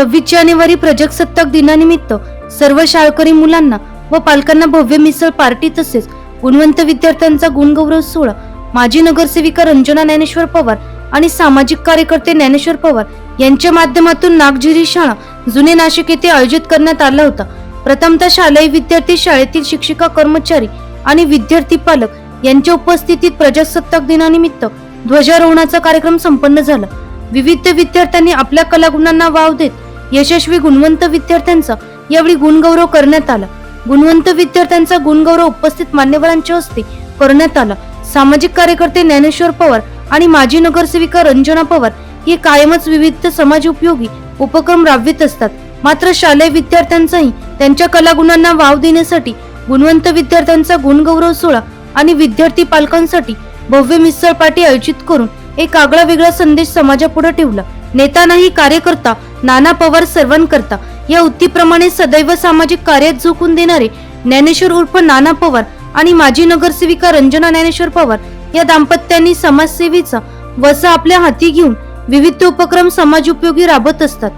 सव्वीस जानेवारी प्रजासत्ताक दिनानिमित्त सर्व शाळकरी मुलांना व पालकांना भव्य मिसळ पार्टी तसेच गुणवंत विद्यार्थ्यांचा गुणगौरव सोहळा माजी नगरसेविका रंजना ज्ञानेश्वर पवार आणि सामाजिक कार्यकर्ते ज्ञानेश्वर पवार यांच्या माध्यमातून नागझिरी शाळा जुने नाशिक येथे आयोजित करण्यात आला होता. प्रथमतः शालेय विद्यार्थी शाळेतील शिक्षिका कर्मचारी आणि विद्यार्थी पालक यांच्या उपस्थितीत प्रजासत्ताक दिनानिमित्त ध्वजारोहणाचा कार्यक्रम संपन्न झाला. विविध विद्यार्थ्यांनी आपल्या कलागुणांना वाव देत यशस्वी गुणवंत विद्यार्थ्यांचा यावेळी गुणगौरव करण्यात आला. गुणवंत विद्यार्थ्यांचा गुणगौरव उपस्थित मान्यवरांच्या हस्ते करण्यात आला. सामाजिक कार्यकर्ते ज्ञानेश्वर पवार आणि माजी नगरसेविका रंजना पवार हे कायमच विविध समाज उपयोगी उपक्रम राबवित असतात. मात्र शालेय विद्यार्थ्यांचाही त्यांच्या कलागुणांना वाव देण्यासाठी गुणवंत विद्यार्थ्यांचा गुणगौरव सोहळा आणि विद्यार्थी पालकांसाठी भव्य मिसळ पार्टी आयोजित करून एक आगळा वेगळा संदेश समाजापुढे ठेवला. नेता नाही कार्यकर्ता नाना पवार सर्वांकरता या उक्तीप्रमाणे सदैव सामाजिक कार्यात झोकून देणारे ज्ञानेश्वर उर्फ नाना पवार आणि माजी नगरसेविका रंजना ज्ञानेश्वर पवार या दाम्पत्यांनी समाजसेवेचा वसा आपल्या हाती घेऊन विविध उपक्रम समाज उपयोगी राबत असतात.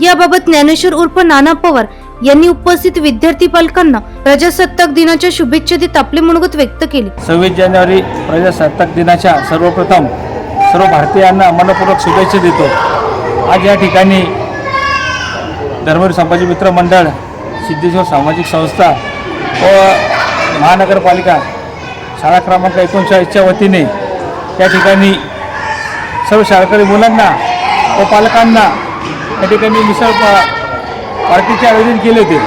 याबाबत ज्ञानेश्वर उर्फ नाना पवार यांनी उपस्थित विद्यार्थी पालकांना प्रजासत्ताक दिनाच्या शुभेच्छा देत आपले मनोगत व्यक्त केले. सव्वीस जानेवारी प्रजासत्ताक दिनाच्या सर्वप्रथम सर्व भारतीयांना मनपूर्वक शुभेच्छा देतो. आज या ठिकाणी धर्मवीर संभाजी मित्र मंडळ सिद्धेश्वर सामाजिक संस्था व महानगरपालिका शाळा क्रमांक एकोणचाळीसच्या वतीने या ठिकाणी सर्व शाळकरी मुलांना व पालकांना या ठिकाणी मिसळ पा- पार्टीचे आयोजन केले होते.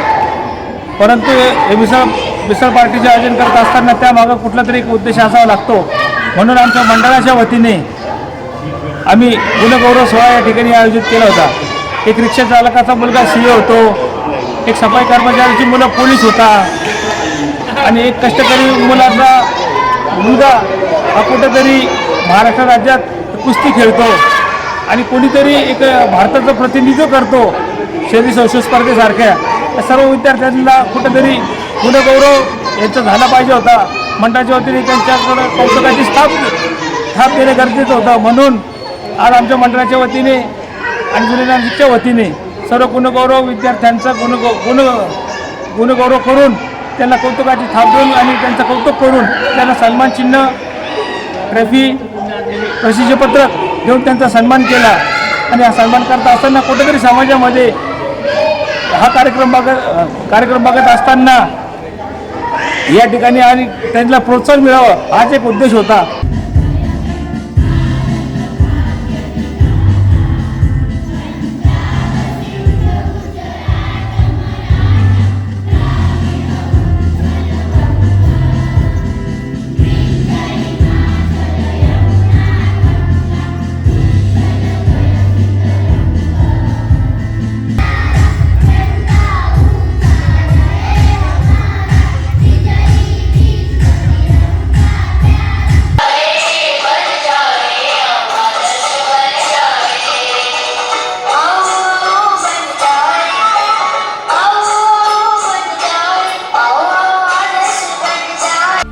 परंतु हे मिसळ मिसळ पार्टीचे आयोजन करत असताना त्यामागं कुठला तरी एक उद्देश असावा लागतो. म्हणून आमच्या मंडळाच्या वतीने आम्ही गुणगौरव सोहळा या ठिकाणी आयोजित केला होता. एक रिक्षा चालकाचा मुलगा सी होतो. एक सफाई कर्मचाऱ्याची मुलं पोलीस होता. आणि एक कष्टकरी मुलाचा मुलगा हा कुठेतरी महाराष्ट्र राज्यात कुस्ती खेळतो. आणि कोणीतरी एक भारताचं प्रतिनिधित्व करतो. शहरी संशोध स्पर्धेसारख्या. या सर्व विद्यार्थ्यांना कुठेतरी गुणगौरव यांचा झाला पाहिजे होता. मंडळाच्या वतीने त्यांच्याकडं कौतुकाची स्थाप स्थाप देणे गरजेचं होतं. म्हणून आज आमच्या मंडळाच्या वतीने आणि गुन्हेगारांच्या वतीने सर्व गुणगौरव विद्यार्थ्यांचा गुणगौ गुण गुणगौरव करून त्यांना कौतुकाची थाप देऊन आणि त्यांचं कौतुक करून त्यांना सन्मान चिन्ह ट्रॉफी प्रसिद्धीपत्रक देऊन त्यांचा सन्मान केला. आणि हा सन्मान करत असताना कुठेतरी समाजामध्ये हा कार्यक्रम बघत कार्यक्रम बघत असताना या ठिकाणी आणि त्यांना प्रोत्साहन मिळावं हाच एक उद्देश होता.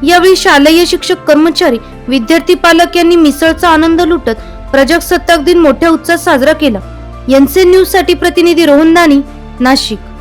यावेळी शालेय शिक्षक कर्मचारी विद्यार्थी पालक यांनी मिसळचा आनंद लुटत प्रजासत्ताक दिन मोठ्या उत्साहात साजरा केला. यांचे न्यूजसाठी प्रतिनिधी रोहन दानी नाशिक.